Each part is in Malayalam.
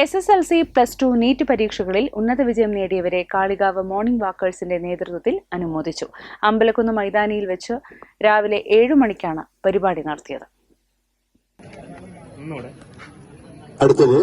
S S L C plus two NEET പരീക്ഷകളിൽ ഉന്നത വിജയം നേടിയവരെ കാളികാവ് മോർണിംഗ് വാക്കേഴ്സിന്റെ നേതൃത്വത്തിൽ അനുമോദിച്ചു. അമ്പലക്കുന്ന് മൈതാനിയിൽ വെച്ച് രാവിലെ ഏഴു മണിക്കാണ് പരിപാടി നടത്തിയത്. അടുത്തത്.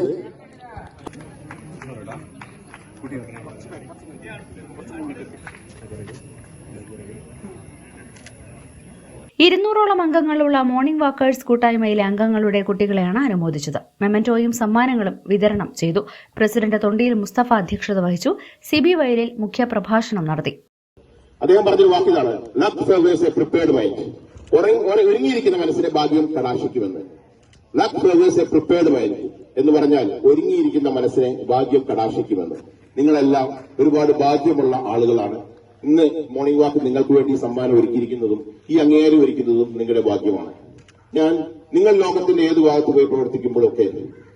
ഇരുന്നൂറോളം അംഗങ്ങളുള്ള മോർണിംഗ് വാക്കേഴ്സ് കൂട്ടായ്മയിലെ അംഗങ്ങളുടെ കുട്ടികളെയാണ് അനുമോദിച്ചത്. മെമന്റോയും സമ്മാനങ്ങളും വിതരണം ചെയ്തു. പ്രസിഡന്റ് തൊണ്ടിയിൽ മുസ്തഫ അധ്യക്ഷത വഹിച്ചു. സിബി വയലിൽ മുഖ്യപ്രഭാഷണം നടത്തി. അദ്ദേഹം പറഞ്ഞൊരു വാക്കിതാണ് ഒരുങ്ങിയിരിക്കുന്ന മനസ്സിനെ ഭാഗ്യം കടാശിക്കുമെന്ന് luck favours a prepared mind എന്ന് പറഞ്ഞാൽ ഒരുങ്ങിയിരിക്കുന്ന മനസ്സിനെ ഭാഗ്യം കടാക്ഷിക്കുമെന്ന്. നിങ്ങളെല്ലാം ഒരുപാട് ഭാഗ്യമുള്ള ആളുകളാണ്. ഇന്ന് മോർണിംഗ് വാക്ക് നിങ്ങൾക്ക് വേണ്ടി സമ്മാനം ഒരുക്കിയിരിക്കുന്നതും ഈ അംഗീകാരം ഒരുക്കുന്നതും നിങ്ങളുടെ ഭാഗ്യമാണ്. ഞാൻ നിങ്ങൾ ലോകത്തിന്റെ ഏത് ഭാഗത്ത് പോയി പ്രവർത്തിക്കുമ്പോഴൊക്കെ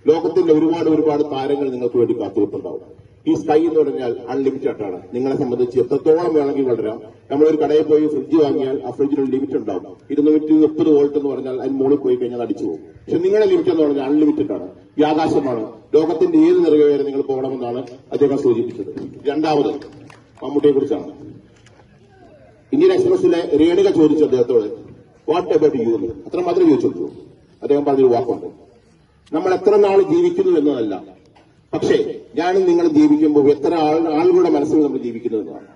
ലോകത്തിന്റെ ഒരുപാട് ഒരുപാട് താരങ്ങൾ നിങ്ങൾക്ക് വേണ്ടി കാത്തിരിപ്പുണ്ടാവും. ഈ സ്കൈ എന്ന് പറഞ്ഞാൽ അൺലിമിറ്റഡ് ആണ്. നിങ്ങളെ സംബന്ധിച്ച് എത്രത്തോളം വേണമെങ്കിൽ വളരാം. നമ്മളൊരു കടയിൽ പോയി ഫ്രിഡ്ജ് വാങ്ങിയാൽ ആ ഫ്രിഡ്ജിന് ഒരു ലിമിറ്റ് ഉണ്ടാവും. ഇരുന്നൂറ്റി മുപ്പത് വോൾട്ട് എന്ന് പറഞ്ഞാൽ അതിന് മുകളിൽ പോയി കഴിഞ്ഞാൽ അടിച്ചു പോകും. പക്ഷെ നിങ്ങളുടെ ലിമിറ്റ് എന്ന് പറഞ്ഞാൽ അൺലിമിറ്റഡ് ആണ്. ആകാശമാണ്. ലോകത്തിന്റെ ഏത് നിറകെ വരെ നിങ്ങൾ പോകണമെന്നാണ് അദ്ദേഹം സൂചിപ്പിച്ചത്. രണ്ടാമത് മമ്മൂട്ടിയെ കുറിച്ചാണ് ഇന്ത്യൻ എക്സ്പ്രസിലെ രേണുക ചോദിച്ചു അദ്ദേഹത്തോട് വാട്ട് എബൌട്ട് യു എന്ന്. അത്ര മാത്രമേ ചോദിച്ചുള്ളൂ. അദ്ദേഹം പറഞ്ഞൊരു വാക്കുണ്ട്. നമ്മൾ എത്ര നാൾ ജീവിക്കുന്നു എന്നതല്ല. പക്ഷേ ഞാനും നിങ്ങൾ ജീവിക്കുമ്പോൾ എത്ര ആളുകളുടെ മനസ്സിൽ നമ്മൾ ജീവിക്കുന്നു എന്നാണ്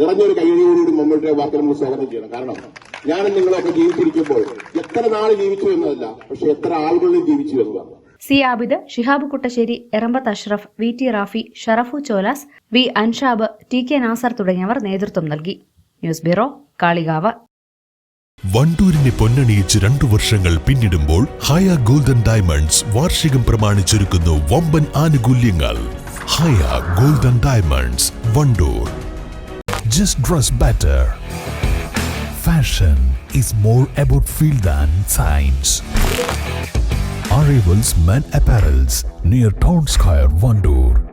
നിറഞ്ഞൊരു കൈയോടുകൂടി മമ്മൂട്ടിയുടെ വാക്ക് നമ്മൾ സ്വാഗതം ചെയ്യണം. കാരണം ഞാനും നിങ്ങളൊക്കെ ജീവിച്ചിരിക്കുമ്പോൾ എത്ര നാൾ ജീവിച്ചു എന്നതല്ല പക്ഷെ എത്ര ആളുകളിൽ ജീവിച്ചു എന്നതാണ്. C Abid Shihab Kuttassery Erambath Ashraf V T Rafi Sharafu Cholas V Anshab T K Nasar തുടങ്ങിയവർ നേതൃത്വം നൽകി. ന്യൂസ് ബ്യൂറോ കാളികാവ് വണ്ടൂരിനെ പൊന്നണിയിച്ച് രണ്ടു വർഷങ്ങൾ പിന്നിടുമ്പോൾ ഹയ ഗോൾഡൻ ഡയമണ്ട്സ് വാർഷികം പ്രമാണിച്ചൊരുക്കുന്നു വമ്പൻ ആനുകൂല്യങ്ങൾ Haya golden diamonds Wandoor just dress better fashion is more about feel than science. Arrivals Men Apparels near Town Square, Vandoor.